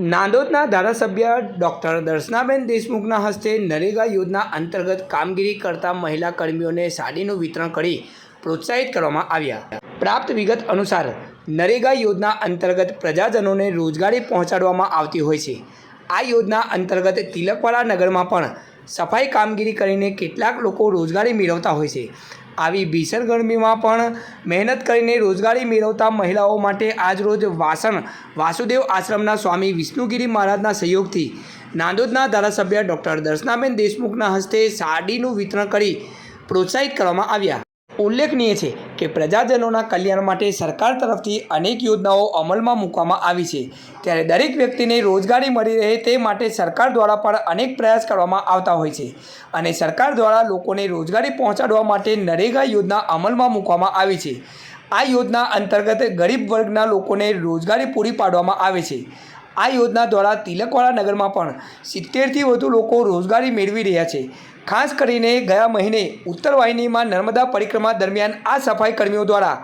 નાંદોદના ધારાસભ્ય ડૉક્ટર દર્શનાબેન દેશમુખના હસ્તે નરેગા યોજના અંતર્ગત કામગીરી કરતા મહિલા કર્મીઓને સાડીનું વિતરણ કરી પ્રોત્સાહિત કરવામાં આવ્યા. પ્રાપ્ત વિગત અનુસાર, નરેગા યોજના અંતર્ગત પ્રજાજનોને રોજગારી પહોંચાડવામાં આવતી હોય છે. આ યોજના અંતર્ગત તિલકવાડા નગરમાં પણ સફાઈ કામગીરી કરીને કેટલાક લોકો રોજગારી મેળવતા હોય છે. આવી ભીષણ ગરમીમાં પણ મહેનત કરીને રોજગારી મેળવતા મહિલાઓ માટે આજરોજ વાસણ વાસુદેવ આશ્રમના સ્વામી વિષ્ણુગિરી મહારાજના સહયોગથી નાંદોદના ધારાસભ્ય ડૉક્ટર દર્શનાબેન દેશમુખના હસ્તે સાડીનું વિતરણ કરી પ્રોત્સાહિત કરવામાં આવ્યા. ઉલ્લેખનીય છે કે પ્રજાજનોના કલ્યાણ માટે સરકાર તરફથી અનેક યોજનાઓ અમલમાં મૂકવામાં આવી છે. ત્યારે દરેક વ્યક્તિને રોજગારી મળી રહે તે માટે સરકાર દ્વારા પણ અનેક પ્રયાસ કરવામાં આવતા હોય છે અને સરકાર દ્વારા લોકોને રોજગારી પહોંચાડવા માટે નરેગા યોજના અમલમાં મૂકવામાં આવી છે. આ યોજના અંતર્ગત ગરીબ વર્ગના લોકોને રોજગારી પૂરી પાડવામાં આવે છે. આ યોજના દ્વારા તિલકવાડા નગરમાં પણ સિત્તેરથી વધુ લોકો રોજગારી મેળવી રહ્યા છે. ખાસ કરીને ગયા મહિને ઉત્તર વાહિનીમાં નર્મદા પરિક્રમા દરમિયાન આ સફાઈ કર્મીઓ દ્વારા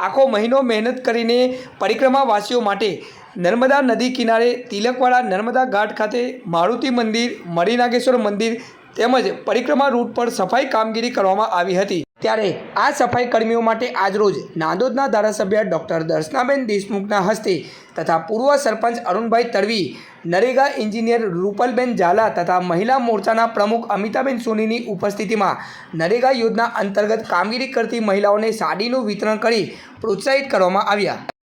આખો મહિનો મહેનત કરીને પરિક્રમાવાસીઓ માટે નર્મદા નદી કિનારે તિલકવાડા નર્મદા ઘાટ ખાતે મારુતિ મંદિર, મરિનાગેશ્વર મંદિર તેમજ પરિક્રમા રૂટ પર સફાઈ કામગીરી કરવામાં આવી હતી. ત્યારે આ સફાઈ કર્મીઓ માટે આજરોજ નાંદોદના ધારાસભ્ય ડૉક્ટર દર્શનાબેન દેશમુખના હસ્તે તથા પૂર્વ સરપંચ અરુણભાઈ તડવી, નરેગા એન્જિનિયર રૂપલબેન ઝાલા તથા મહિલા મોરચાના પ્રમુખ અમિતાબેન સોનીની ઉપસ્થિતિમાં નરેગા યોજના અંતર્ગત કામગીરી કરતી મહિલાઓને સાડીનું વિતરણ કરી પ્રોત્સાહિત કરવામાં આવ્યા.